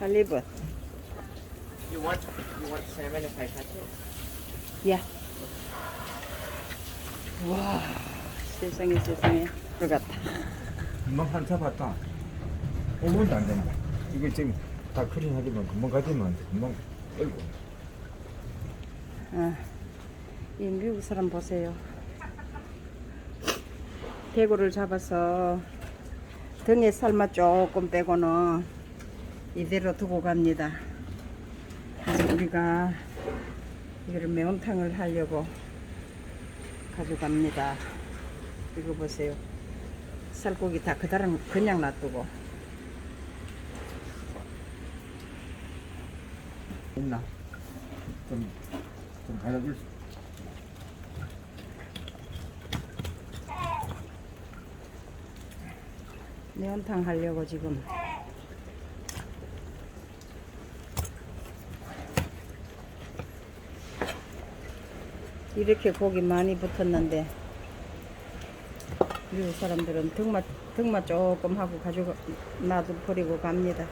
할리봇. You want you want salmon if I cut it? 야. 와, 세상에 세상에. 그 같다. 금방 한차 봤다. 5분도 안 된다. 이거 지금 다 크린 하지만 금방 가지면 안 돼. 금방 떨고. 아, 이 미국 사람 보세요. 대구를 잡아서 등에 살만 조금 빼고는 이대로 두고 갑니다. 그래서 우리가 이거를 매운탕을 하려고 가져갑니다. 이거 보세요. 살코기 다 그다랑 그냥 놔두고 있나? 좀, 좀 받아줄 수. 매운탕 하려고 지금 이렇게 고기 많이 붙었는데 미국 사람들은 등맛 등맛 조금 하고 가지고 놔두 버리고 갑니다.